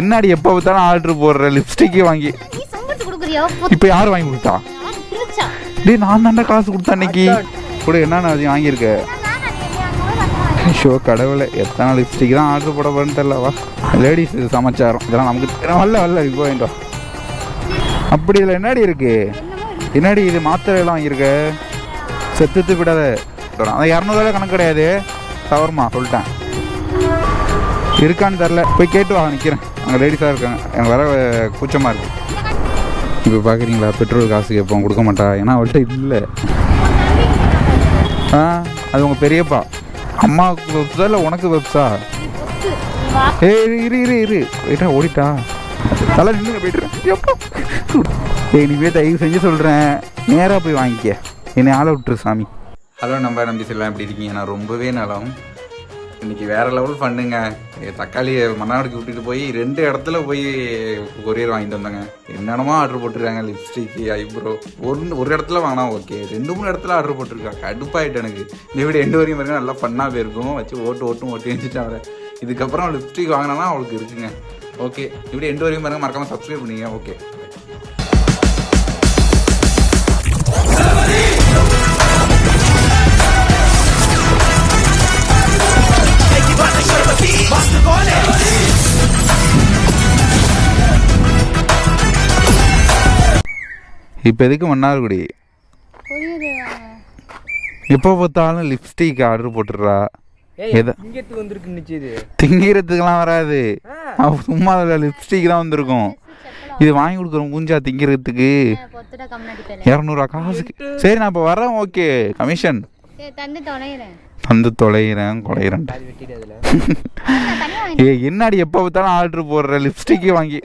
என்னடி எப்போ பார்த்தாலும் ஆர்டர் போடுற லிப்ஸ்டிக்கே வாங்கி நீ சம்பளத்து கொடுக்குறியா? இப்போ யார் வாங்கி கொடுத்தா? டேய் நான் தாண்டா காசு கொடுத்தேன் அன்னைக்கு. கூட என்னென்ன அது வாங்கியிருக்க? ஷோ கடவுளை எத்தனை லிப்ஸ்டிக் தான் ஆர்டர் போட போறேன்னு தெரியலவா லேடிஸ் இது சமாச்சாரம். இதெல்லாம் நமக்கு வரல வரல இப்போ வேண்டாம் அப்படி இதில் என்னடி இருக்கு? என்னடி இது மாத்திரை எல்லாம் வாங்கியிருக்க? செத்துத்து விடாத. அது இரநூறுவா கணக்கு கிடையாது. தவறுமா சொல்லிட்டேன். இருக்கான்னு தெரில போய் கேட்டு வா நிற்கிறேன் அங்கே லேடிஸாக இருக்காங்க. எனக்கு வர கூச்சமாக இருக்குது இப்போ பார்க்குறீங்களா பெட்ரோல் காசு கேட்போம் கொடுக்க மாட்டா? ஏன்னா அவள்கிட்ட இல்லை. ஆ அது உங்கள் பெரியப்பா. அம்மாவுக்கு வெப்ஸா இல்லை உனக்கு வெப்ஸா ஏ இரு இரு இரு இரு. ஏட்டா ஓடிட்டா? தலை நின்று போயிட்டு ஏய் நீ போய் தயவு செஞ்சு சொல்கிறேன் நேராக போய் வாங்கிக்க. என்னை ஆளை விட்டுரு சாமி. ஹலோ நம்ப நம்பி செல்லாம் எப்படி இருக்கீங்க? நான் ரொம்பவே நலம். இன்னைக்கு வேற லெவல் பண்ணுங்க. தக்காளியை மன்னாடிக்கு விட்டுட்டு போய் ரெண்டு இடத்துல போய் கொரியர் வாங்கிட்டு வந்தாங்க. என்னென்னமோ ஆர்டர் போட்டிருக்காங்க லிப்ஸ்டிக்கு ஐப்ரோ ஒன்று ஒரு இடத்துல வாங்கினா ஓகே ரெண்டு மூணு இடத்துல ஆர்டர் போட்டிருக்காங்க. கடுப்பாயிட்டு எனக்கு. இந்த வீடு எண்டு வரையும் வரைக்கும் நல்லா ஃபன்னாக போயிருக்கும். வச்சு ஓட்டு ஓட்டும் ஓட்டி வச்சுட்டு அவரை. இதுக்கப்புறம் லிப்ஸ்டிக் வாங்கினா அவளுக்கு இருக்குங்க. ஓகே இப்படி எண்டு வரையும் பாருங்க மறக்காம சப்ஸ்கிரைப் பண்ணிங்க ஓகே இப்போ எதுக்கு மன்னார்குடி எப்போ பார்த்தாலும் லிப்ஸ்டிக் ஆர்டர் போட்டுடுறா. எதை? இங்கேத்து வந்திருக்கு நிச்சயது திங்கிறதுக்கெல்லாம் வராது. சும்மா அதில் லிப்ஸ்டிக் தான் வந்திருக்கும். இது வாங்கி கொடுக்குறோம் மூஞ்சா திங்கிறதுக்கு. இரநூறுவா காசுக்கு. சரி நான் இப்போ வரேன் ஓகே கமிஷன் தந்து தொலைகிறேன் குலைகிறேன் ஏ என்னடி எப்போ பார்த்தாலும் ஆர்டர் போடுற லிப்ஸ்டிக்கே வாங்கி.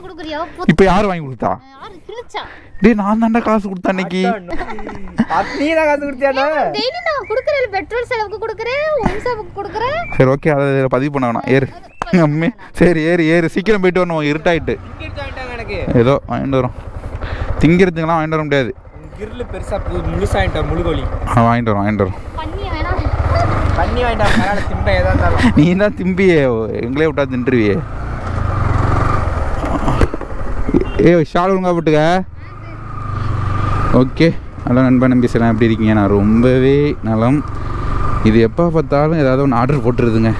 கொடுக்குறியா? இப்போ யார் வாங்கி கொடுத்தா? யாரு? கிழிச்சா. டேய் நான் தாண்டா காசு கொடுத்தேன் அன்னைக்கு. நீ. தான் காசு கொடுத்தியாடா டெய்லி நான் கொடுக்குறேன். பெட்ரோல் செலவுக்கு கொடுக்குறேன். ஒன் செலவுக்கு கொடுக்குறேன். சரி ஓகே. அதை பதிவு பண்ண வேணாம். ஏறு. அம்மே. சரி ஏறு ஏறு. சீக்கிரம் போயிட்டு வரணும். இருட்டாயிட்டு. டிக்கெட் வாங்கிட்டாங்க எனக்கு. ஏதோ வாங்கிட்டு வரோம். திங்கிறதுக்கெல்லாம் வாங்கிட்டு வர முடியாது. கிரில் பெருசா பு- முழுசா வாங்கிட்டேன் முழுகோலி ஆ வாங்கிட்டு வரோம் வாங்கிட்டு வரோம். பண்ணி திம்பேன் எதா இருந்தாலும். நீ தான் திம்பியே. எங்களே விட்டா தின்றுவியே. ஏ ஷால் ஒழுங்கா போட்டுக்க. ஓகே. நல்லா நண்பன் நம்பிசலாம் எப்படி இருக்கீங்க? நான் ரொம்பவே நலம். இது எப்போ பார்த்தாலும் ஏதாவது ஒன்று ஆர்டர் போட்டுருதுங்க.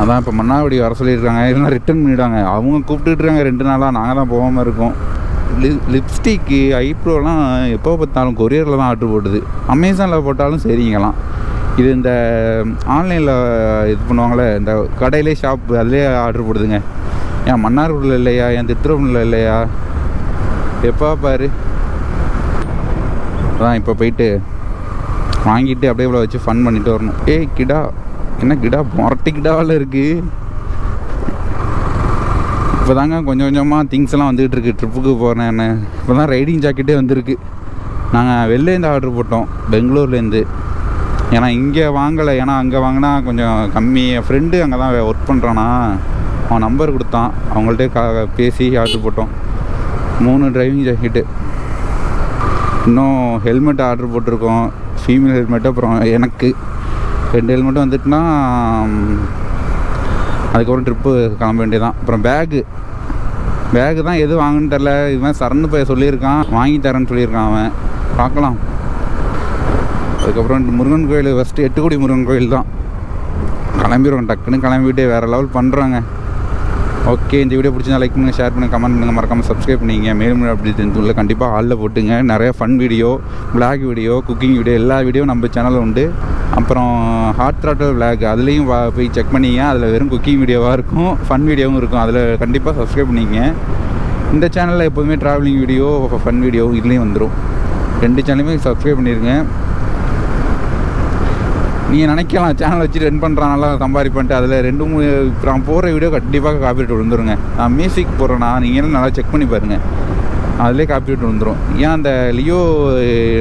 அதான் இப்போ மன்னாவடி வர சொல்லியிருக்காங்க. இல்லைனா ரிட்டர்ன் பண்ணிவிடுவாங்க அவங்க கூப்பிட்டுட்டு இருக்காங்க ரெண்டு நாளாக நாங்கள் தான் போகாமல் இருக்கோம். லிப் லிப்ஸ்டிக்கு ஐப்ரோலாம் எப்போ பார்த்தாலும் கொரியரில் தான் ஆர்டர் போட்டுது அமேசானில் போட்டாலும் சரிங்கலாம் இது இந்த ஆன்லைனில் இது பண்ணுவாங்களே இந்த கடையிலே ஷாப் அதிலே ஆர்டர் போடுதுங்க. ஏன் மன்னார்குடியில் இல்லையா? என் திட்டுறவனில் இல்லையா? எப்போ பாரு. அதான் இப்போ போயிட்டு வாங்கிட்டு அப்படியே இவ்வளோ வச்சு ஃபன் பண்ணிட்டு வரணும். ஏய் கிடா. என்ன கிடா? மொரட்டி கிடாவில் இருக்குது இப்போ தாங்க கொஞ்சம் கொஞ்சமாக திங்ஸ் எல்லாம் வந்துகிட்டு இருக்கு. ட்ரிப்புக்கு போகிறேன்னு இப்போ தான் ரைடிங் ஜாக்கெட்டே வந்திருக்கு. நாங்கள் வெளிலேருந்து ஆர்டர் போட்டோம். பெங்களூர்லேருந்து ஏன்னா இங்கே வாங்கலை. ஏன்னா அங்கே வாங்கினா கொஞ்சம் கம்மி. என் ஃப்ரெண்டு அங்கே தான் ஒர்க் பண்ணுறானா அவன் நம்பர் கொடுத்தான். அவங்கள்ட்ட கா பேசி ஆர்டர் போட்டோம். மூணு டிரைவிங் ஜாக்கெட்டு இன்னும் ஹெல்மெட் ஆர்டர் போட்டிருக்கோம். ஃபீமேல் ஹெல்மெட்டு அப்புறம் எனக்கு. ரெண்டு ஹெல்மெட்டும் வந்துட்டுனா அதுக்கப்புறம் ட்ரிப்பு கிளம்ப வேண்டியதான் அப்புறம் பேகு பேகு தான் எது வாங்கன்னு தெரில இவன் சரண்டு போய் சொல்லியிருக்கான். வாங்கி தரேன்னு சொல்லியிருக்கான் அவன். பார்க்கலாம். அதுக்கப்புறம் முருகன் கோயில் ஃபஸ்ட்டு எட்டுக்குடி முருகன் கோயில் தான். கிளம்பிடுவோம் டக்குன்னு கிளம்பிட்டு வேறு லெவல் பண்ணுறாங்க ஓகே இந்த வீடியோ பிடிச்சிருந்தா லைக் பண்ணுங்கள் ஷேர் பண்ணுங்கள் கமெண்ட் பண்ணுங்கள் மறக்காமல் சப்ஸ்கிரைப் பண்ணிங்க. மேலும் அப்படி தெரிஞ்சுள்ள கண்டிப்பாக ஹாலில் போட்டுங்க. நிறையா fun video vlog video cooking video எல்லா வீடியோ நம்ம சேனலில் உண்டு. அப்புறம் ஹாட் த்ராட்டர் விளாக் அதுலேயும் வா போய் செக் பண்ணிங்க அதில் வெறும் குக்கிங் வீடியோவாக இருக்கும் ஃபன் வீடியோவும் இருக்கும். அதில் கண்டிப்பாக சப்ஸ்கிரைப் பண்ணிங்க. இந்த சேனலில் எப்போதுமே ட்ராவலிங் வீடியோ ஃபன் வீடியோ இதுலேயும் வந்துடும் ரெண்டு சேனலுமே சப்ஸ்கிரைப் பண்ணிடுங்க நீங்கள் நினைக்கலாம் சேனல் வச்சு ரன் பண்ணுறான் நல்லா சம்பாதிப்பன்ட்டு அதில் ரெண்டு மூணு இப்போ நான் போடுற வீடியோ கண்டிப்பாக காப்பிரைட் விழுந்துருங்க. நான் மியூசிக் போடுறேன்னா நீங்களும் நல்லா செக் பண்ணி பாருங்கள் அதிலே காப்பிரைட் விழுந்துரும். ஏன் அந்த லியோ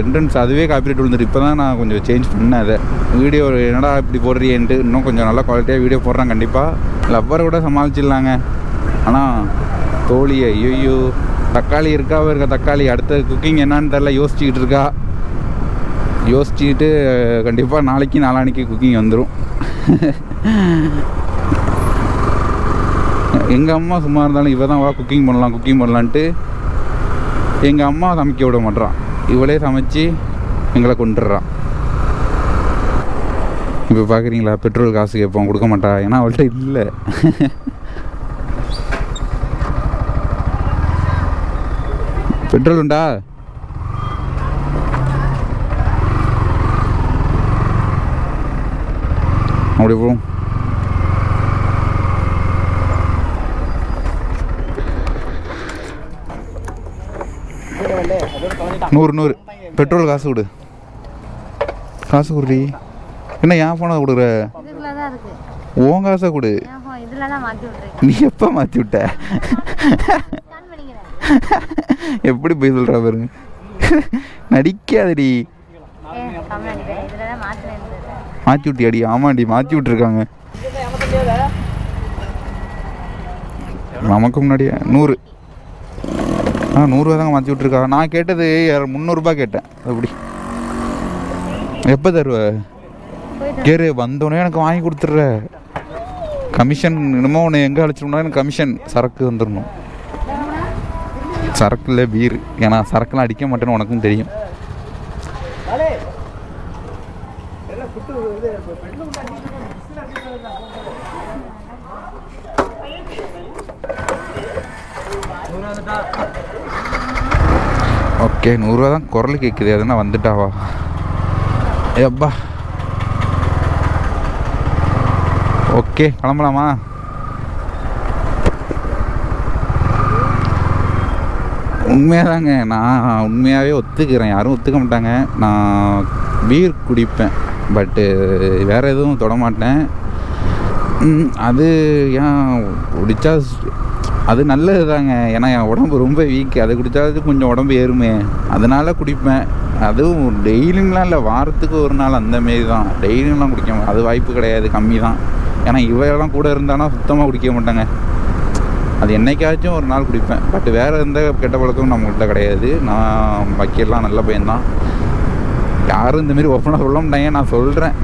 என்ட்ரன்ஸ் eh, அதுவே காப்பிரைட் விழுந்துரு இப்போ தான் நான் கொஞ்சம் சேஞ்ச் பண்ணேன் அதை. வீடியோ என்னடா இப்படி போடுறியன்ட்டு இன்னும் கொஞ்சம் நல்லா குவாலிட்டியாக வீடியோ போடுறேன் கண்டிப்பாக லவ்வரை கூட சமாளிச்சிடலாங்க. ஆனால் தோழியை ஐயோ தக்காளி இருக்காவ இருக்க தக்காளி அடுத்த குக்கிங் என்னான்னு தெரில யோசிச்சுக்கிட்டு இருக்கா. யோசிச்சுக்கிட்டு கண்டிப்பாக நாளைக்கு நாளான்னைக்கு குக்கிங் வந்துடும் எங்கள் அம்மா சும்மா இருந்தாலும் இவ தான் வா குக்கிங் பண்ணலாம் குக்கிங் பண்ணலான்ட்டு எங்கள் அம்மா சமைக்க விட மாட்டுறான் இவளே சமைச்சு எங்களை கொண்டுடுறான் இப்போ பார்க்குறீங்களா பெட்ரோல் காசு கேட்போம் கொடுக்க மாட்டா. ஏன்னா அவள்கிட்ட இல்லை. பெட்ரோல் உண்டா? அப்படி போகும் நூறு நூறு. பெட்ரோல் காசு கொடு. காசு கொடுடி. என்ன என் ஃபோனை கொடுக்குற? ஓன் உன் காசை கொடு. நீ எப்போ மாற்றி விட்ட? எப்படி போய் சொல்கிற பாருங்க. நடிக்காதடி ஏ கம்மி அடிக்கிறேன் இதுல தான் மாத்துறேன் மாற்றி விட்டு அடி. ஆமாண்டி மாற்றி விட்ருக்காங்க நமக்கு முன்னாடியே நூறு. ஆ நூறுரூவா தாங்க மாற்றி விட்ருக்காங்க நான் கேட்டது முந்நூறுரூபா கேட்டேன். அப்படி எப்போ தருவ? கேரு வந்தோடனே எனக்கு வாங்கி கொடுத்துட்ற. கமிஷன் என்னமோ உன்னை எங்கே அழைச்சிட்டோம்னா எனக்கு கமிஷன். சரக்கு வந்துடணும் சரக்கு இல்லை பீர் ஏன்னா சரக்குலாம் அடிக்க மாட்டேன்னு உனக்கும் தெரியும். ஓகே நூறுரூவா தான் குரல் கேட்குது எதுனா வந்துட்டாவா? ஏப்பா ஓகே கிளம்பலாமா? உண்மையாதாங்க நான் உண்மையாகவே ஒத்துக்கிறேன். யாரும் ஒத்துக்க மாட்டாங்க. நான் பீர் குடிப்பேன். பட்டு uh, வேறு எதுவும் தொட மாட்டேன். அது ஏன் குடித்தா அது நல்லது தாங்க ஏன்னா என் உடம்பு ரொம்ப வீக் அது குடித்தாலும் கொஞ்சம் உடம்பு ஏறுமே. அதனால குடிப்பேன். அதுவும் டெய்லிங்லாம் இல்லை வாரத்துக்கு ஒரு நாள் அந்த மாரி தான். டெய்லிங்லாம் குடிக்க அது வாய்ப்பு கிடையாது கம்மி தான். ஏன்னா இவையெல்லாம் கூட இருந்தானா சுத்தமாக குடிக்க மாட்டாங்க. அது என்றைக்காச்சும் ஒரு நாள் குடிப்பேன். பட் வேறு எந்த கெட்ட பழக்கமும் நம்மகிட்ட கிடையாது. நான் வக்கீல்லாம் நல்ல பையன்தான். யாரும் இந்த மாதிரி ஓப்பனாக சொல்ல மாட்டாங்க. நான் சொல்கிறேன்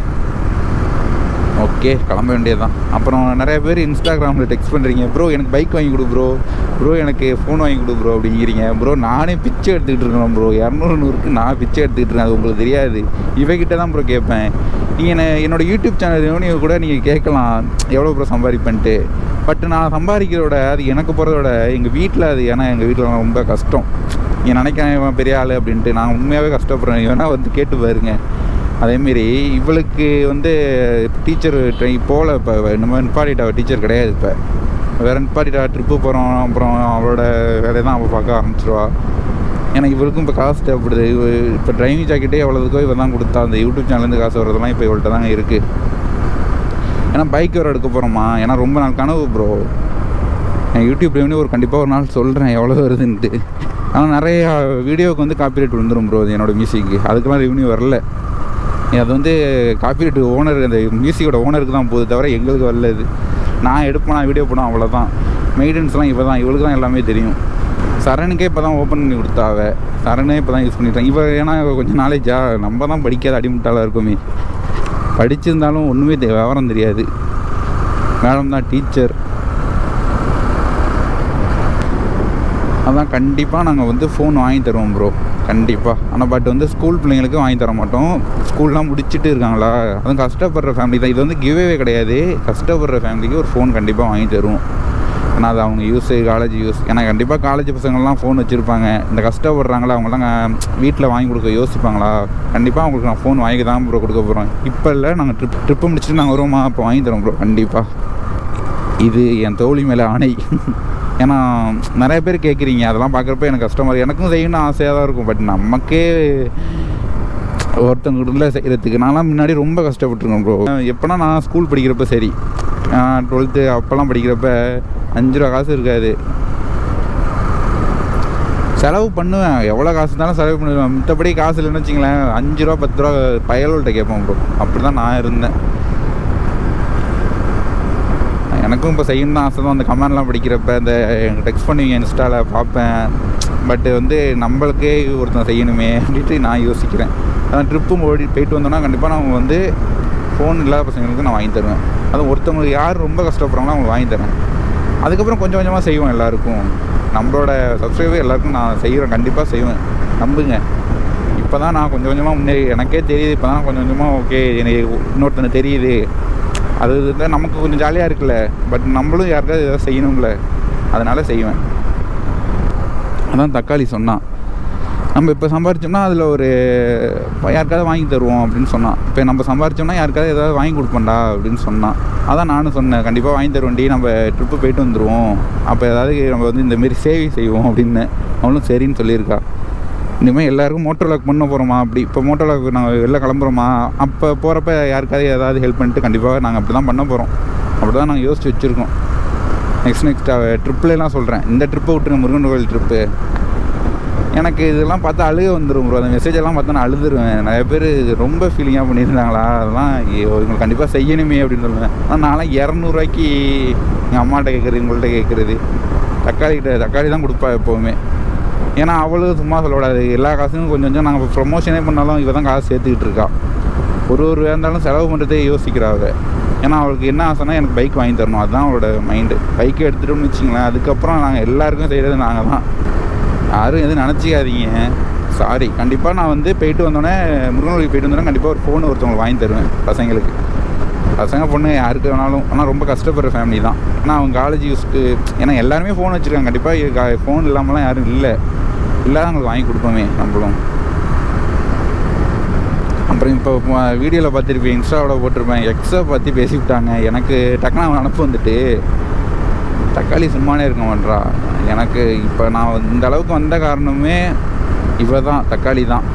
ஓகே கிளம்ப வேண்டியதுதான். அப்புறம் நிறைய பேர் இன்ஸ்டாகிராமில் டெக்ஸ்ட் பண்ணுறீங்க ப்ரோ எனக்கு பைக் வாங்கி கொடு ப்ரோ ப்ரோ எனக்கு ஃபோன் வாங்கி கொடு ப்ரோ அப்படிங்கிறீங்க. ப்ரோ நானே பிச்சை எடுத்துக்கிட்டு இருக்கேன் ப்ரோ இரநூறு நூறுக்கு நான் பிச்சை எடுத்துக்கிட்டு இருக்கேன். அது உங்களுக்கு தெரியாது. இவகிட்ட தான் ப்ரோ கேட்பேன். நீங்கள் என்ன என்னோடய யூடியூப் சேனல் ரெவன்யூ கூட நீங்கள் கேட்கலாம். எவ்வளோ ப்ரோ சம்பாதிப்பேன்ட்டு. பட் நான் சம்பாதிக்கிறதோட அது எனக்கு போகிறதோட எங்கள் வீட்டில் அது ஏன்னா எங்கள் வீட்டில் ரொம்ப கஷ்டம். நீங்கள் நினைக்கிறேன் பெரிய ஆள் அப்படின்ட்டு. நான் உண்மையாகவே கஷ்டப்படுறேன். வேணால் வந்து கேட்டு பாருங்கள் அதேமாரி இவளுக்கு வந்து டீச்சர் ட்ரை போகல இப்போ நம்ம நிப்பாட்டிட்டா டீச்சர் கிடையாது இப்போ. வேறு நிப்பாட்டிட்டா ட்ரிப்பு போகிறோம் அப்புறம் அவளோட வேலையை தான் அவள் பார்க்க ஆரம்பிச்சிருவா. ஏன்னா இவளுக்கும் இப்போ காசு தேவைப்படுது. இவ இப்போ டிரைவிங் ஜாக்கெட்டே எவ்வளோதுக்கோ இவன் தான் கொடுத்தா அந்த யூடியூப் சேனல்லேருந்து காசு வர்றதெல்லாம் இப்போ இவள்கிட்ட தாங்க இருக்குது ஏன்னா பைக் வேறு எடுக்க போகிறோமா ஏன்னா ரொம்ப நாள் கனவு ப்ரோ நான் யூடியூப் ரெவன்யூ ஒரு கண்டிப்பாக ஒரு நாள் சொல்கிறேன் எவ்வளோ வருதுன்ட்டு. ஆனால் நிறைய வீடியோவுக்கு வந்து காப்பிரைட் வந்துடும் ப்ரோ என்னோடய மியூசிக்கு அதுக்கெல்லாம் ரெவன்யூ வரல. அது வந்து காப்பிரைட் ஓனர் அந்த மியூசிக்கோட ஓனருக்கு தான் போகுது தவிர எங்களுக்கு வரல இது. நான் எடுப்பேனா வீடியோ போனேன் அவ்வளோதான் மெயின்டெனன்ஸ்லாம் இப்போ தான் இவளுக்கு தான் எல்லாமே தெரியும். சரணுக்கே இப்போ தான் ஓப்பன் பண்ணி கொடுத்தாவ. சரணே இப்போ தான் யூஸ் பண்ணிட்டான் இப்போ ஏன்னா கொஞ்சம் நாலேஜா நம்ம தான் படிக்காத அடிமட்டாலாக இருக்குமே. படிச்சிருந்தாலும் ஒன்றுமே தெ- விவரம் தெரியாது. மேடம் தான் டீச்சர் அதான் கண்டிப்பாக நாங்கள் வந்து ஃபோன் வாங்கி தருவோம் ப்ரோ கண்டிப்பாக ஆனால் பட் வந்து ஸ்கூல் பிள்ளைங்களுக்கு வாங்கி தர மாட்டோம். ஸ்கூல்லாம் முடிச்சுட்டு இருக்காங்களா? அதுவும் கஷ்டப்படுற ஃபேமிலி தான். இது வந்து கிவ்வே கிடையாது. கஷ்டப்படுற ஃபேமிலிக்கு ஒரு ஃபோன் கண்டிப்பாக வாங்கி தருவோம். ஏன்னா அது அவங்க யூஸ் காலேஜ் யூஸ் ஏன்னா கண்டிப்பாக காலேஜ் பசங்கள்லாம் ஃபோன் வச்சுருப்பாங்க. இந்த கஷ்டப்படுறாங்களா அவங்களாம் வீட்டில் வாங்கி கொடுக்க யோசிப்பாங்களா? கண்டிப்பாக அவங்களுக்கு நான் ஃபோன் வாங்கி தான் ப்ரோ கொடுக்க போகிறோம் இப்போ இல்லை நாங்கள் ட்ரிப் ட்ரிப்பு முடிச்சுட்டு நாங்கள் வருவோமா? அப்போ வாங்கி தரோம் ப்ரோ கண்டிப்பாக இது என் தோழி மேலே ஆணை. ஏன்னா நிறைய பேர் கேட்குறீங்க அதெல்லாம் பார்க்குறப்ப எனக்கு கஷ்டமாக எனக்கும் செய்யணும்னு ஆசையாக தான் இருக்கும் பட் நமக்கே ஒருத்தவங்கிட்ட செய்கிறதுக்கு நான்லாம் முன்னாடி ரொம்ப கஷ்டப்பட்டுருக்கேன் ப்ரோ எப்போனா நான் ஸ்கூல் படிக்கிறப்ப சரி. டுவெல்த்து அப்போல்லாம் படிக்கிறப்ப அஞ்சு ரூபா காசு இருக்காது. செலவு பண்ணுவேன். எவ்வளோ காசு இருந்தாலும் செலவு பண்ணுவேன். மற்றபடி காசு இல்லைன்னு வச்சிங்களேன் அஞ்சு ரூபா பத்து ரூபா பயலோல்கிட்ட கேட்பேன் ப்ரோ அப்படி தான் நான் இருந்தேன். எனக்கும் இப்போ செய்யணும்னு ஆசை தான் அந்த கமெண்ட்லாம் படிக்கிறப்ப இந்த டெக்ஸ்ட் பண்ணுவீங்க இன்ஸ்டாவில் பார்ப்பேன். பட்டு வந்து நம்மளுக்கே ஒருத்தன் செய்யணுமே அப்படின்ட்டு நான் யோசிக்கிறேன். அதான் ட்ரிப்பும் ஓடி போயிட்டு வந்தோன்னா கண்டிப்பாக நான் வந்து ஃபோன் இல்லாத பசங்களுக்கு நான் வாங்கி தருவேன். அதுவும் ஒருத்தவங்களுக்கு யார் ரொம்ப கஷ்டப்படுறாங்களோ அவங்களுக்கு வாங்கி தரேன். அதுக்கப்புறம் கொஞ்சம் கொஞ்சமாக செய்வோம் எல்லாருக்கும். நம்மளோட சப்ஸ்கிரைபர் எல்லாருக்கும் நான் செய்கிறேன் கண்டிப்பாக செய்வேன். நம்புங்க. இப்போ தான் நான் கொஞ்சம் கொஞ்சமாக முன்னேறி எனக்கே தெரியுது. இப்போ தான் கொஞ்சம் கொஞ்சமாக ஓகே எனக்கு இன்னொருத்தனை தெரியுது. அது இருந்தால் நமக்கு கொஞ்சம் ஜாலியாக இருக்குல்ல. பட் நம்மளும் யாருக்காவது எதாவது செய்யணும்ல. அதனால் செய்வேன். அதான் தக்காளி சொன்னான். நம்ம இப்போ சம்பாரிச்சோம்னா அதில் ஒரு யாருக்காவது வாங்கி தருவோம் அப்படின்னு சொன்னான். இப்போ நம்ம சம்பாரிச்சோம்னா யாருக்காவது ஏதாவது வாங்கி கொடுப்போம்டா அப்படின்னு சொன்னான். அதான் நானும் சொன்னேன். கண்டிப்பாக வாங்கி தருவோண்டி நம்ம ட்ரிப்பு போயிட்டு வந்துடுவோம் அப்போ ஏதாவது நம்ம வந்து இந்தமாரி சேவை செய்வோம் அப்படின்னு. அவளும் சரின்னு சொல்லியிருக்கா. இனிமேல் எல்லாருக்கும் மோட்டர் லாக் பண்ண போகிறோமா அப்படி இப்போ மோட்டர் லாக் நாங்கள் வெளில கிளம்புறோமா? அப்போ போகிறப்ப யாருக்காவது ஏதாவது ஹெல்ப் பண்ணிட்டு கண்டிப்பாக நாங்கள் அப்படி தான் பண்ண போகிறோம் அப்படி தான் நாங்கள் யோசிச்சு வச்சுருக்கோம். நெக்ஸ்ட் நெக்ஸ்ட் ட்ரிப்லாம் சொல்கிறேன் இந்த ட்ரிப்பை விட்டுருங்க முருகன் கோவில் ட்ரிப்பு எனக்கு இதெல்லாம் பார்த்தா அழுக வந்துடும் ப்ரோ அந்த மெசேஜ் எல்லாம் பார்த்தா நான் அழுதுருவேன். நிறைய பேர் ரொம்ப ஃபீலிங்காக பண்ணியிருந்தாங்களா? அதெல்லாம் இவங்களுக்கு கண்டிப்பாக செய்யணுமே அப்படின்னு சொல்லுவேன். ஆனால் நான்லாம் இரநூறுவாய்க்கு எங்கள் அம்மாட்ட கேட்குறது உங்கள்கிட்ட கேட்குறது. தக்காளி கிட்ட தக்காளி தான் கொடுப்பா எப்போவுமே. ஏன்னா அவளும் சும்மா சொல்லக்கூடாது எல்லா காசுக்கும் கொஞ்சம் கொஞ்சம் நாங்கள் ப்ரொமோஷனே பண்ணாலும் இவ தான் காசு சேர்த்துக்கிட்டு இருக்கா. ஒரு ஒரு இருந்தாலும் செலவு பண்ணுறதே யோசிக்கிறாங்க ஏன்னா அவளுக்கு என்ன ஆசைனா எனக்கு பைக் வாங்கி தரணும். அதுதான் அவளோட மைண்டு பைக்கை எடுத்துகிட்டோம்னு வச்சிங்களேன் அதுக்கப்புறம் நாங்கள் எல்லாருக்கும் செய்கிறது நாங்கள் தான் யாரும் எதுவும் நினச்சிக்காதீங்க. சாரி கண்டிப்பாக நான் வந்து போயிட்டு வந்தோடனே முருகனுக்கு போயிட்டு வந்தோடனே கண்டிப்பாக ஒரு ஃபோன் ஒருத்தவங்களுக்கு வாங்கி தருவேன் பசங்களுக்கு. பசங்க பொண்ணு யாருக்கு வேணாலும் ஆனால் ரொம்ப கஷ்டப்படுற ஃபேமிலி தான். ஆனால் அவங்க காலேஜ் யூஸ்க்கு ஏன்னா எல்லாருமே ஃபோன் வச்சுருக்காங்க. கண்டிப்பாக ஃபோன் இல்லாமலாம் யாரும் இல்லை. இல்லாதவங்களுக்கு வாங்கி கொடுப்போமே நம்மளும். அப்புறம் இப்போ வீடியோவில் பார்த்துருப்பேன் இன்ஸ்டாவில் போட்டிருப்பேன். எக்ஸை பற்றி பேசிவிட்டாங்க. எனக்கு டக்குனு அவன் அனுப்பு வந்துட்டு தக்காளி சும்மானே இருக்க மாட்டா எனக்கு இப்போ நான் இந்த அளவுக்கு வந்த காரணமே இவ தான் தக்காளி தான்.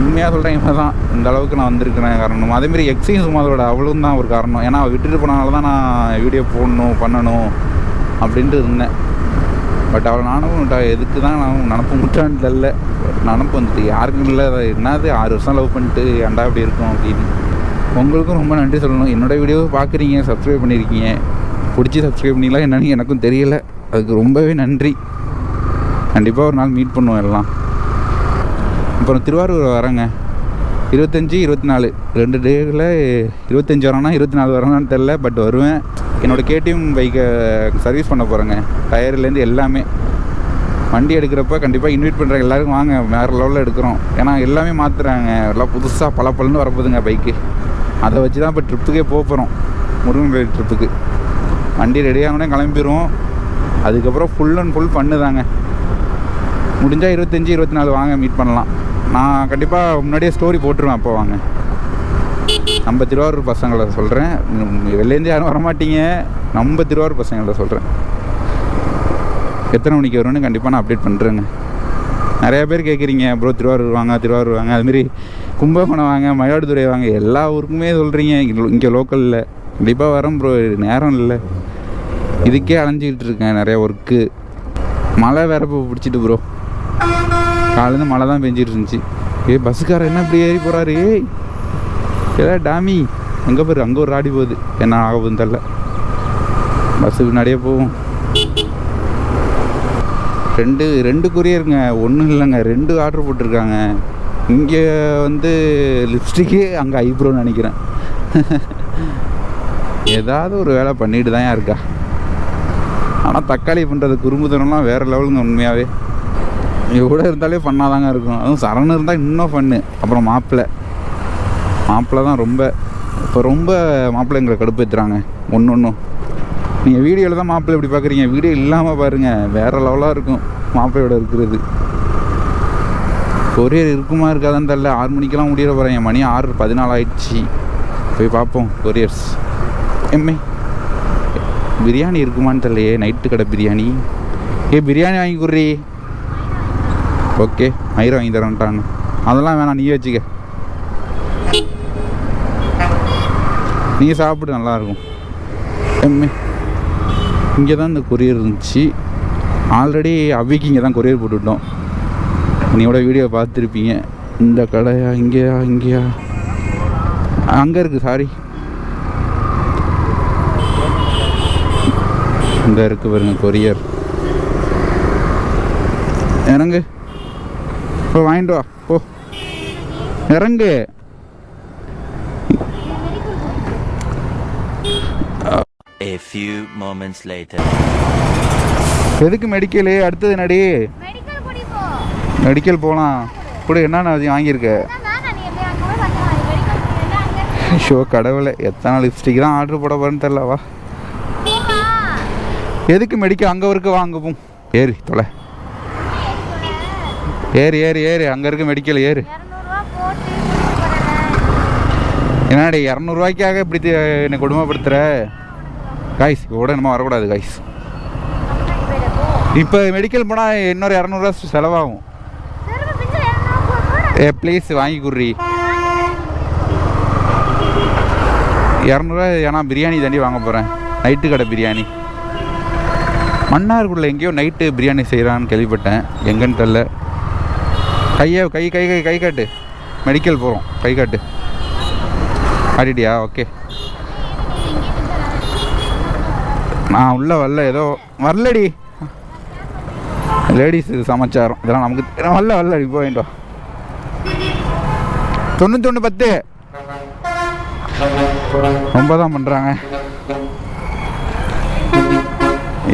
உண்மையாக சொல்கிறேன் இவ தான். இந்த அளவுக்கு நான் வந்திருக்கிறேன் காரணம். அதேமாரி எக்ஸையும் சும்மா அதோட அவளும் தான் ஒரு காரணம். ஏன்னா அவள் விட்டுட்டு போனால தான் நான் வீடியோ போடணும் பண்ணணும் அப்படின்ட்டு இருந்தேன். பட் அவள் நானும் எதுக்கு தான் நான் நினப்பு முட்டான்னு இல்லை. நினப்பு வந்துட்டு யாருக்கும் இல்லை. என்னது? ஆறு வருஷம் லவ் பண்ணிட்டு ஏன்டா இப்படி இருக்கும் அப்படின்னு. உங்களுக்கும் ரொம்ப நன்றி சொல்லணும். என்னோடய வீடியோவை பார்க்குறீங்க சப்ஸ்கிரைப் பண்ணியிருக்கீங்க பிடிச்சி சப்ஸ்கிரைப் பண்ணிங்களா என்னன்னு எனக்கும் தெரியல. அதுக்கு ரொம்பவே நன்றி. கண்டிப்பாக ஒரு நாள் மீட் பண்ணுவோம் எல்லாம். அப்புறம் திருவாரூர் வரேங்க இருபத்தஞ்சி இருபத்தி நாலு ரெண்டு டேவில் இருபத்தஞ்சி வரேன்னா இருபத்தி நாலு வரேனான்னு தெரில பட் வருவேன். என்னோடய கேடிஎம் பைக்கை சர்வீஸ் பண்ண போகிறேங்க டயர்லேருந்து எல்லாமே. வண்டி எடுக்கிறப்ப கண்டிப்பாக இன்வைட் பண்ணுற எல்லாருக்கும் வாங்க வேறு லெவலில் எடுக்கிறோம். ஏன்னா எல்லாமே மாற்றுறாங்க எல்லாம் புதுசாக பல பலன்னு வரப்போதுங்க பைக்கு அதை வச்சு தான் இப்போ ட்ரிப்புக்கே போக போகிறோம் முருகன் கோயில் ட்ரிப்புக்கு வண்டி ரெடியாகனே கிளம்பிடுவோம் அதுக்கப்புறம் ஃபுல் அண்ட் ஃபுல் பண்ணுதாங்க. முடிஞ்சால் இருபத்தஞ்சி இருபத்தி நாலு வாங்க மீட் பண்ணலாம். நான் கண்டிப்பாக முன்னாடியே ஸ்டோரி போட்டுருவேன் அப்போ வாங்க. நம்ம திருவாரூர் பசங்களை சொல்கிறேன் வெளிலேருந்து யாரும் வரமாட்டீங்க. நம்ம திருவாரூர் பசங்களை சொல்கிறேன் எத்தனை மணிக்கு வரும்னு கண்டிப்பாக நான் அப்டேட் பண்ணுறேங்க நிறையா பேர் கேட்குறீங்க ப்ரோ திருவாரூர் வாங்க திருவாரூர் வாங்க அதுமாரி கும்பகோணம் வாங்க மயிலாடுதுறை வாங்க எல்லா ஊருக்குமே சொல்கிறீங்க இங்கே லோக்கலில் கண்டிப்பாக வரேன் ப்ரோ நேரம் இல்லை. இதுக்கே அலைஞ்சிக்கிட்டு இருக்கேன் நிறையா ஒர்க்கு மழை வேற பிடிச்சிட்டு ப்ரோ காலேருந்து மழை தான் பெஞ்சிட்டு இருந்துச்சு. ஏய் பஸ்ஸுக்காரர் என்ன இப்படி ஏறி போகிறாரு ஏய் ஏதா டாமி அங்கே பாரு அங்கே ஒரு ராடி போகுது. என்ன ஆக போகுதுன்னு தெரில பஸ்ஸு பின்னாடியே போகும். ரெண்டு ரெண்டு கொரியருங்க. ஒன்றும் இல்லைங்க. ரெண்டு ஆர்டர் போட்டிருக்காங்க. இங்கே வந்து லிப்ஸ்டிக்கு அங்கே ஐப்ரோன்னு நினைக்கிறேன். ஏதாவது ஒரு வேலை பண்ணிட்டு தான் இருக்கா? ஆனால் தக்காளி பண்ணுறது குறும்புத்தனம்லாம் வேறு லெவலுங்க உண்மையாகவே இங்கே கூட இருந்தாலே பண்ணாதாங்க இருக்கும். அதுவும் சரண் இருந்தால் இன்னும் ஃபன்னு அப்புறம் மாப்பிள்ளை மாப்பிள்ளை தான் ரொம்ப இப்போ ரொம்ப மாப்பிள்ளைங்களை கடுப்பேற்றுறாங்க ஒன்று ஒன்றும் நீங்கள் வீடியோவில் தான் மாப்பிள்ளை இப்படி பார்க்குறீங்க வீடியோ இல்லாமல் பாருங்கள் வேறு லெவலாக இருக்கும் மாப்பிள்ளையோட இருக்கிறது. கொரியர் இருக்குமா இருக்காதான்னு தெரில ஆறு மணிக்கெல்லாம் முடியிட போகிறேன் மணி ஆறு பதினாலு ஆயிடுச்சு. போய் பார்ப்போம் கொரியர்ஸ் எம்மே பிரியாணி இருக்குமான்னு தெரியலையே. நைட்டு கடை பிரியாணி. ஏ பிரியாணி வாங்கி கொடுறி. ஓகே மயிரை வாங்கி தரேன்ட்டாங்க. அதெல்லாம் வேணாம் நீயே வச்சுக்க. நீ சாப்பிட்டு நல்லாயிருக்கும். எம்மே இங்கே தான் இந்த கொரியர் இருந்துச்சு. ஆல்ரெடி அவிக்கு இங்கே தான் கொரியர் போட்டுவிட்டோம் நீயோட வீடியோ பார்த்துருப்பீங்க. இந்த கடையா இங்கேயா இங்கேயா? அங்கே இருக்குது சாரி இந்த இருக்குது பாருங்க கொரியர் இறங்கு. இப்போ வாங்கிட்டு வா போ. இறங்கு. A few moments later. எதுக்கு மெடிக்கலு அடுத்தது நடி மெடிக்கல் போகலாம் கூட என்னென்ன வாங்கியிருக்க? ஷோ கடவுளை. எத்தனை லிப்ஸ்டிக் தான் ஆர்டர் போட போகிறேன்னு தெரில வா. போமா எதுக்கு மெடிக்கல் அங்கே இருக்க வாங்க போம் ஏறி தொலை. ஏறு ஏறு ஏறு. அங்கே இருக்க மெடிக்கல் ஏறு. என்னடி இரநூறுவாய்க்காக இப்படி என்னை கொடுமைப்படுத்துகிற காய்ஸ் கூட நம்ம வரக்கூடாது காய்ஸ் இப்போ மெடிக்கல் போனால் இன்னொரு இரநூறுவா செலவாகும். ஏ ப்ளீஸ் வாங்கி குடுறி. இரநூறுவா ஏன்னா பிரியாணி தாண்டி வாங்க போகிறேன் நைட்டு கடை பிரியாணி. மன்னார்குள்ள எங்கேயோ நைட்டு பிரியாணி செய்கிறான்னு கேள்விப்பட்டேன். எங்கன்னு தெரில கையை கை கை கை கை காட்டு. மெடிக்கல் போகிறோம் கை காட்டு. காட்டிட்டியா ஓகே நான் உள்ள வரல. ஏதோ வரலடி. லேடிஸ் இது சமாச்சாரம். இதெல்லாம் நமக்கு வரல வரல. இப்போ போயிட்டோம் தொண்ணூத்தொன்று பத்து. ரொம்ப தான் பண்ணுறாங்க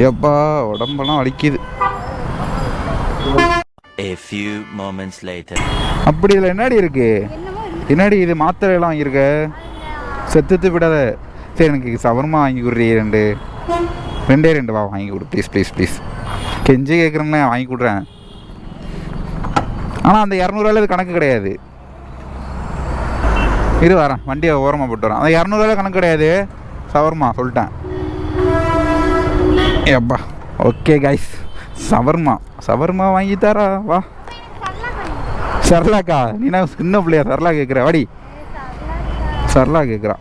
எப்பா உடம்பெல்லாம் வலிக்குது. A few moments later. அப்படி இதில் என்னடி இருக்கு? என்னடி இது மாத்திரை எல்லாம் வாங்கியிருக்க? செத்துத்து விடாத சரி எனக்கு சவர்மா வாங்கி கொடுறீ ரெண்டு. ரெண்டே ரெண்டு வா வாங்கி கொடு. ப்ளீஸ் ப்ளீஸ் ப்ளீஸ் கெஞ்சி கேட்குறேன்னு வாங்கி கொடுறேன். ஆனால் அந்த இரநூறுவால இது கணக்கு கிடையாது. இரு வரேன். வண்டியை ஓரமாக போட்டு வரேன். அந்த இரநூறுவால கணக்கு கிடையாது. சவர்மா சொல்லிட்டேன். ஏப்பா. Okay guys shawarma. சவர்மா வாங்கி தரா வா. சரலாக்கா நீ நான் சின்ன பிள்ளையா? சரலா கேட்குற வாடி. சரலா கேட்குறா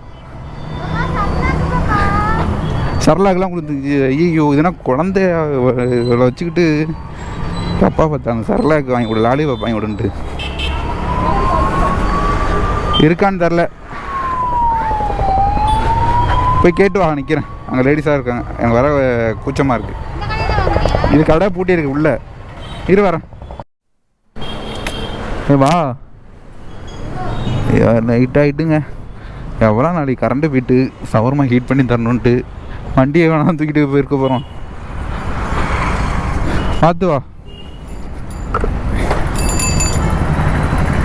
சரளாக்கெல்லாம் கொடுத்து ஐயோ இதுனா குழந்தைய வச்சுக்கிட்டு அப்பா பார்த்தாங்க. சரலாக்கு வாங்கி கொடு லாலிபாப் வாங்கி கொடுன்ட்டு. இருக்கான்னு தெரில. போய் கேட்டு வா நிற்கிறேன் அங்கே லேடிஸாக இருக்காங்க. எனக்கு வர கூச்சமாக இருக்குது இது கடை பூட்டி இருக்கு உள்ள. இரு வரேன் ஏ வா. நைட் ஆகிட்டுங்க எவ்வளோ நாளைக்கு கரண்ட்டு போயிட்டு சவர்மா ஹீட் பண்ணி தரணுன்ட்டு வண்டியை வேணாம் தூக்கிட்டு போயிருக்க போகிறோம் பார்த்து வா.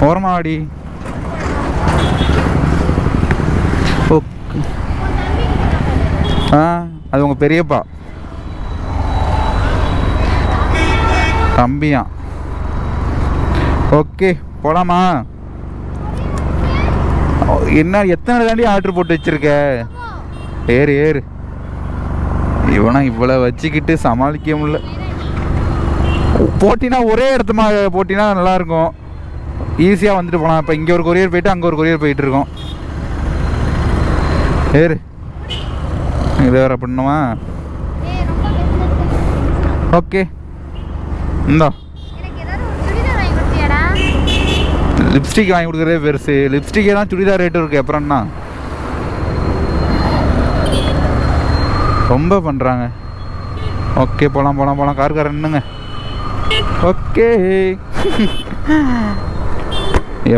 ஓரமா வாடி. ஓ ஆ அது உங்கள் பெரியப்பா. தம்பியா ஓகே போலாமா? என்ன எத்தனை தாண்டி ஆர்டர் போட்டு வச்சிருக்க? ஏறு ஏறு. இவனை இவ்வளோ வச்சுக்கிட்டு சமாளிக்க முடியல. போட்டினா ஒரே இடத்துமா போட்டினா நல்லா இருக்கும் ஈஸியாக வந்துட்டு போகலாம் இப்போ இங்கே ஒரு கொரியர் போயிட்டு அங்கே ஒரு கொரியர் போயிட்டு இருக்கோம். ஏறு. இது வேற பண்ணுமா ஓகே. இந்தா. லிப்ஸ்டிக் வாங்கி கொடுக்குறதே பெருசு. லிப்ஸ்டிக்கே தான் சுடிதார் ரேட்டு இருக்கு. அப்புறம்னா ரொம்ப பண்ணுறாங்க ஓகே போகலாம் போகலாம் போகலாம் கார் கார் என்னங்க ஓகே.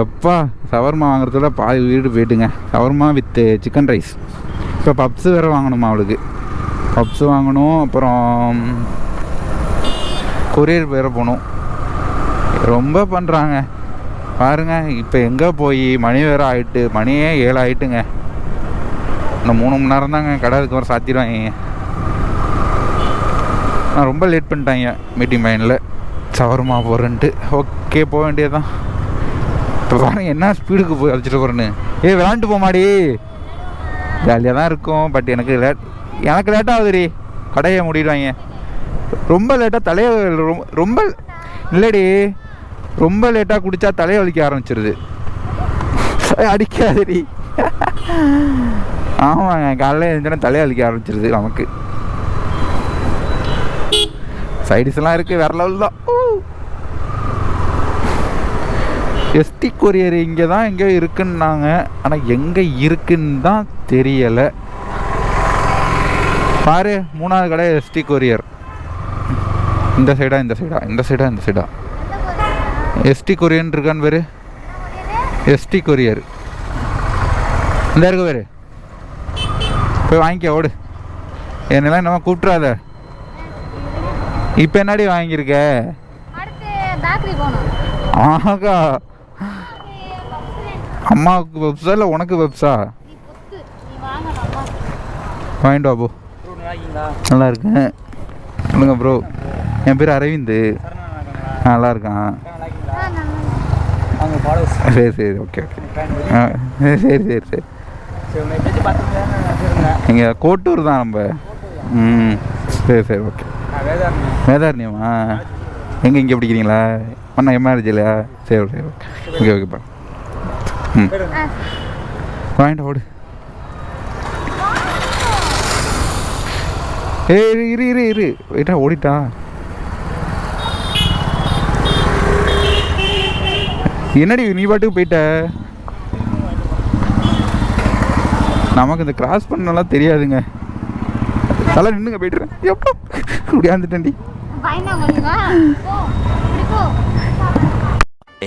எப்பா சவர்மா வாங்குறதுல பாதி வீடு போயிட்டுங்க. சவர்மா வித் சிக்கன் ரைஸ் இப்போ பப்ஸு வேறு வாங்கணுமா அவளுக்கு? பப்ஸு வாங்கணும். அப்புறம் கொரியர் வேறு போகணும். ரொம்ப பண்ணுறாங்க பாருங்க இப்போ எங்கே போய் மணி வேறு ஆகிட்டு மணியே ஏழு ஆயிட்டுங்க. இன்னும் மூணு மணி நேரம் தாங்க கடை அதுக்கு வர சாத்திடுவாங்க. நான் ரொம்ப லேட் பண்ணிட்டாங்க மீட்டிங் மைனில் சவரமா போகிறேன்ட்டு ஓகே போக வேண்டியதுதான். இப்போ பாருங்க என்ன ஸ்பீடுக்கு போய் அழைச்சிட்டு போகிறேன்னு ஏய் விளாண்டுட்டு போமாடி. ஜாலியாக தான் இருக்கும் பட் எனக்கு லேட் எனக்கு லேட் கடையை முடிடுவாங்க. ரொம்ப லேட்டாக தலையை ரொம்ப ரொம்ப இல்லடி. ரொம்ப லேட்டாக குடித்தா தலையை வலிக்க ஆரம்பிச்சிருது. அடிக்காதடி. ஆமாங்க காலையில் எழுந்தோடனே தலையை வலிக்க ஆரம்பிச்சிருது நமக்கு. சைடிஸ் எல்லாம் இருக்கு வேற லெவல் தான். எஸ்டி கொரியர் இங்கே தான் எங்கே இருக்குன்னாங்க. ஆனால் எங்கே இருக்குன்னு தான் தெரியலை. பாரு மூணாவது கடை எஸ்டி கொரியர் இந்த சைடா இந்த சைடா இந்த சைடா இந்த சைடா எஸ்டி கொரியன் இருக்கான்னு பேரு. எஸ்டி கொரியர் இந்த இருக்கு பேரு. போய் வாங்கிக்க ஓடு. என்னெல்லாம் என்னமா கூப்பிட்றாத இப்போ என்னடி வாங்கியிருக்க? அடுத்து பேக்கரி போகணும். ஆகா அம்மாவுக்கு வெப்ஸா இல்லை உனக்கு வெப்ஸா நீ பொத்து. நீ வாங்கணும் அம்மா வாங்கிட்டு வா போ. நல்லா இருக்கேன் சொல்லுங்க ப்ரோ என் பேர் அரவிந்த். நல்லா இருக்கான் சரி சரி ஓகே ஓகே. ஆ சரி சரி சரி இங்கே கோட்டூர் தான் நம்ம. ம் சரி சரி ஓகே. வேதாரண்யமா. எங்கே இங்கே படிக்கிறீங்களா? அண்ணா எம்ஆர்ஜி இல்லையா? சரி சரி ஓகே. ஓகே ஓகேப்பா ம். வாங்கிட்டு ஓடு. ஏய் இரு இரு இரு. இரு வெயிட்டா ஓடிட்டா. என்னடி நீ பாட்டுக்கு போயிட்ட? நமக்கு இந்த கிராஸ் பண்ணலாம் தெரியாதுங்க. தலை நின்னுங்க போயிட்டுறேன் எப்போ? போ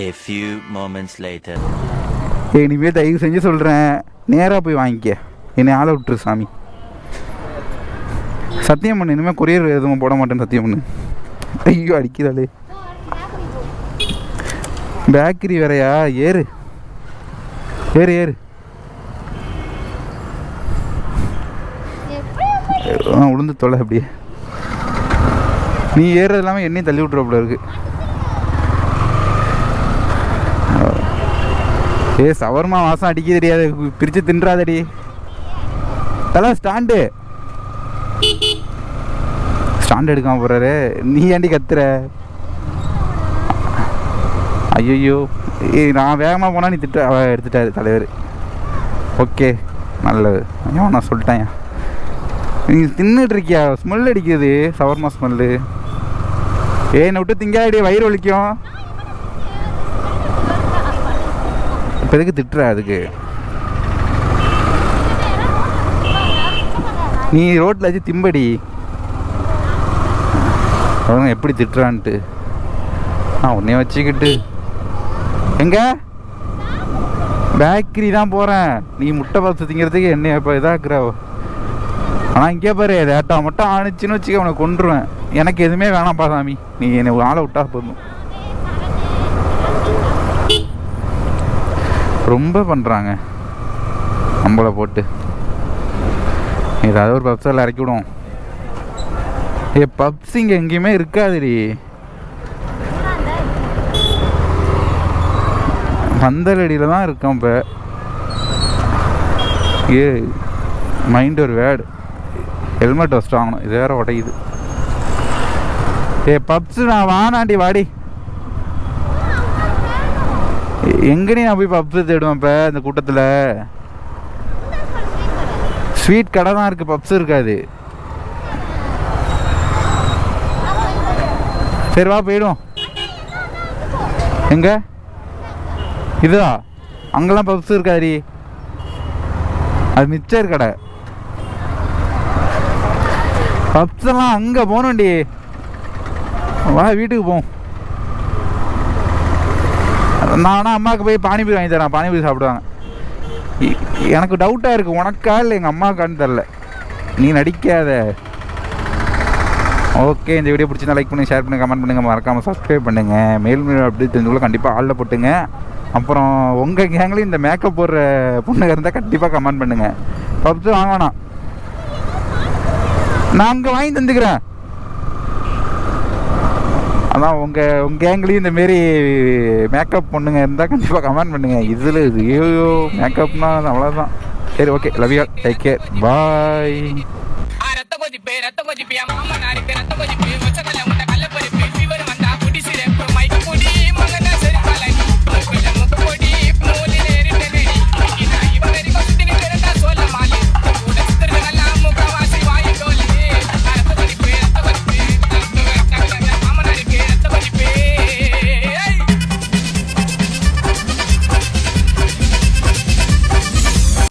A few moments later. இனிமே தயவு செஞ்சு சொல்கிறேன் நேராக போய் வாங்கிக்க. என்னை ஆளை விட்டுரு சாமி. சத்தியம் பண்ணு. இனிமேல் கொரியர் எதுவும் போட மாட்டேன்னு சத்தியம் பண்ணு. ஐயோ அடிக்கிறாளே. பேக்கரி வேறையா? ஏறு. ஏறு ஏறு. ஆ உளுந்து தொலை அப்படியே. நீ ஏறுறது இல்லாமல் என்னையும் தள்ளி விட்ருவோம்ல இருக்கு. ஏ சவர்மா வாசம் அடிக்க தெரியாது பிரித்து தின்றாதடி. தலை ஸ்டாண்டு. ஸ்டாண்ட் எடுக்காம போறாரு. நீ ஏண்டி கத்துற? ஐயோ ஏய் நான் வேகமாக போனால் நீ திட்ட எடுத்துட்டாரு தலைவர். ஓகே நல்லது. ஐயோ நான் சொல்லிட்டேன். நீ தின்னுட்டு இருக்கியா ஸ்மெல் அடிக்குது. சவர்மா ஸ்மெல்லு ஏ என்னை விட்டு திங்காடி வயிறு வலிக்கும். இப்போ எதுக்கு திட்டுற அதுக்கு? நீ ரோட்டில் வச்சு திம்படி. எப்படி திட்டுறான்ட்டு. நான் உன்னைய வச்சுக்கிட்டு எங்க? பேக்கரி தான் போகிறேன் நீ முட்டை பப்ஸ் திங்கிறதுக்கு என்ன இப்போ இதாக்குற. ஆனால் இங்கே பாரு டேட்டா மட்டும் ஆணிச்சுன்னு வச்சுக்க அவனை கொண்டுருவேன் எனக்கு எதுவுமே வேணாம்ப்பா சாமி. நீ என்னை ஆளை விட்டா போதும். ரொம்ப பண்ணுறாங்க நம்மளை போட்டு. ஏதாவது ஒரு பப்ஸில் இறக்கி விடுவோம். ஏ பப்ஸ் இங்கே எங்கேயுமே இருக்காதுடி. பந்தலடியில் தான் இருக்கோம் இப்போ. ஏ மைண்ட் ஒரு வேர்டு. ஹெல்மெட் வச்சுட்டு வாங்கணும். இது வேற உடையுது. ஏ பப்ஸ் நான் வானாண்டி வாடி. எங்கடி நான் போய் பப்ஸ் தேடுவேன் இப்போ இந்த கூட்டத்தில்? ஸ்வீட் கடை தான் இருக்குது பப்ஸ் இருக்காது. சரி வா போயிடுவோம். எங்கே? இதா? அங்கெல்லாம் பப்ஸ் இருக்காரி அது மிச்சர் கடை பப்ஸ் எல்லாம் அங்கே போகணும்டி. வா வீட்டுக்கு போகும் நான் ஆனால் அம்மாவுக்கு போய் பானிபூரி வாங்கி தரேன். பானிபூரி சாப்பிடுவாங்க. எனக்கு டவுட்டாக இருக்குது உனக்கா இல்லை எங்கள் அம்மாவுக்கான்னு தெரில நீ நடிக்காத. ஓகே இந்த வீடியோ பிடிச்சிருந்தா லைக் பண்ணி ஷேர் பண்ணுங்கள் கமெண்ட் பண்ணுங்க. மறக்காமல் சப்ஸ்கிரைப் பண்ணுங்க. மேல் மேலும் அப்படி தெரிஞ்சுக்கூட கண்டிப்பாக ஆளில் போட்டுங்க. அப்புறம் உங்கள் கேங்லேயும் இந்த மேக்கப் போடுற பொண்ணுங்க இருந்தால் கண்டிப்பாக கமெண்ட் பண்ணுங்க. பப்ஸ் வாங்க வேணாம். நான் அங்கே வாங்கி தந்துக்கிறேன். அதான் உங்கள் உங்கள் கேங்லேயும் இந்த மாரி மேக்கப் பொண்ணுங்க இருந்தால் கண்டிப்பாக கமெண்ட் பண்ணுங்க. இதில் இது ஐயோ மேக்கப்னா அவ்வளோதான் சரி okay love you take care bye